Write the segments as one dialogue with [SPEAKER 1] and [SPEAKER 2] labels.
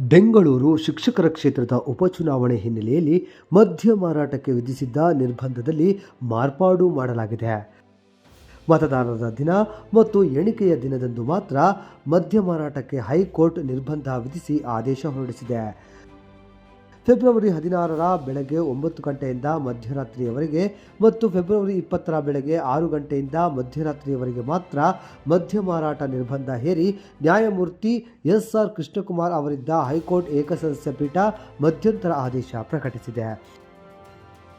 [SPEAKER 1] ಬೆಂಗಳೂರು ಶಿಕ್ಷಕರ ಕ್ಷೇತ್ರದ ಉಪಚುನಾವಣೆ ಹಿನ್ನೆಲೆಯಲ್ಲಿ ಮದ್ಯ ಮಾರಾಟಕ್ಕೆ ವಿಧಿಸಿದ್ದ ನಿರ್ಬಂಧದಲ್ಲಿ ಮಾರ್ಪಾಡು ಮಾಡಲಾಗಿದೆ. ಮತದಾನದ ದಿನ ಮತ್ತು ಎಣಿಕೆಯ ದಿನದಂದು ಮಾತ್ರ ಮದ್ಯ ಮಾರಾಟಕ್ಕೆ ಹೈಕೋರ್ಟ್ ನಿರ್ಬಂಧ ವಿಧಿಸಿ ಆದೇಶ ಹೊರಡಿಸಿದೆ. ಫೆಬ್ರವರಿ ಹದಿನಾರರ ಬೆಳಗ್ಗೆ ಒಂಬತ್ತು ಗಂಟೆಯಿಂದ ಮಧ್ಯರಾತ್ರಿಯವರೆಗೆ ಮತ್ತು ಫೆಬ್ರವರಿ ಇಪ್ಪತ್ತರ ಬೆಳಗ್ಗೆ ಆರು ಗಂಟೆಯಿಂದ ಮಧ್ಯರಾತ್ರಿಯವರೆಗೆ ಮಾತ್ರ ಮದ್ಯ ಮಾರಾಟ ನಿರ್ಬಂಧ ಹೇರಿ ನ್ಯಾಯಮೂರ್ತಿ ಎಸ್ ಆರ್ ಕೃಷ್ಣಕುಮಾರ್ ಅವರಿದ್ದ ಹೈಕೋರ್ಟ್ ಏಕಸದಸ್ಯ ಪೀಠ ಮಧ್ಯಂತರ ಆದೇಶ ಪ್ರಕಟಿಸಿದೆ.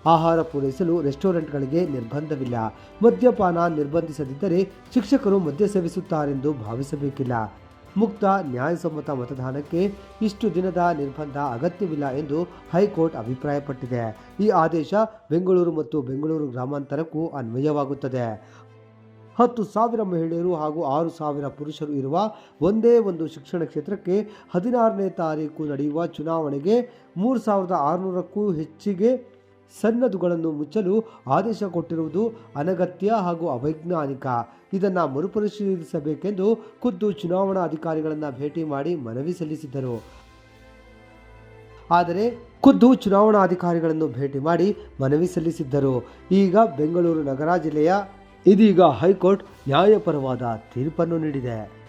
[SPEAKER 1] ಆಹಾರ ಪೂರೈಸಲು ರೆಸ್ಟೋರೆಂಟ್ಗಳಿಗೆ ನಿರ್ಬಂಧವಿಲ್ಲ. ಮದ್ಯಪಾನ ನಿರ್ಬಂಧಿಸದಿದ್ದರೆ ಶಿಕ್ಷಕರು ಮದ್ಯ ಸೇವಿಸುತ್ತಾರೆಂದು ಭಾವಿಸಬೇಕಿಲ್ಲ. ಮುಕ್ತ ನ್ಯಾಯಸಮ್ಮತ ಮತದಾನಕ್ಕೆ ಇಷ್ಟು ದಿನದ ನಿರ್ಬಂಧ ಅಗತ್ಯವಿಲ್ಲ ಎಂದು ಹೈಕೋರ್ಟ್ ಅಭಿಪ್ರಾಯಪಟ್ಟಿದೆ. ಈ ಆದೇಶ ಬೆಂಗಳೂರು ಮತ್ತು ಬೆಂಗಳೂರು ಗ್ರಾಮಾಂತರಕ್ಕೂ ಅನ್ವಯವಾಗುತ್ತದೆ. ಹತ್ತು ಸಾವಿರ ಮಹಿಳೆಯರು ಹಾಗೂ ಆರು ಸಾವಿರ ಪುರುಷರು ಇರುವ ಒಂದೇ ಒಂದು ಶಿಕ್ಷಣ ಕ್ಷೇತ್ರಕ್ಕೆ ಹದಿನಾರನೇ ತಾರೀಕು ನಡೆಯುವ ಚುನಾವಣೆಗೆ ಮೂರು ಸಾವಿರದ ಆರುನೂರಕ್ಕೂ ಹೆಚ್ಚಿಗೆ ಸನ್ನದುಗಳನ್ನು ಮುಚ್ಚಲು ಆದೇಶ ಕೊಟ್ಟಿರುವುದು ಅನಗತ್ಯ ಹಾಗೂ ಅವೈಜ್ಞಾನಿಕ. ಇದನ್ನು ಮರುಪರಿಶೀಲಿಸಬೇಕೆಂದು ಖುದ್ದು ಚುನಾವಣಾ ಅಧಿಕಾರಿಗಳನ್ನು ಭೇಟಿ ಮಾಡಿ ಮನವಿ ಸಲ್ಲಿಸಿದ್ದರು. ಆದರೆ ಖುದ್ದು ಚುನಾವಣಾಧಿಕಾರಿಗಳನ್ನು ಭೇಟಿ ಮಾಡಿ ಮನವಿ ಸಲ್ಲಿಸಿದ್ದರು. ಈಗ ಬೆಂಗಳೂರು ನಗರ ಜಿಲ್ಲೆಯ ಇದೀಗ ಹೈಕೋರ್ಟ್ ನ್ಯಾಯಪರವಾದ ತೀರ್ಪನ್ನು ನೀಡಿದೆ.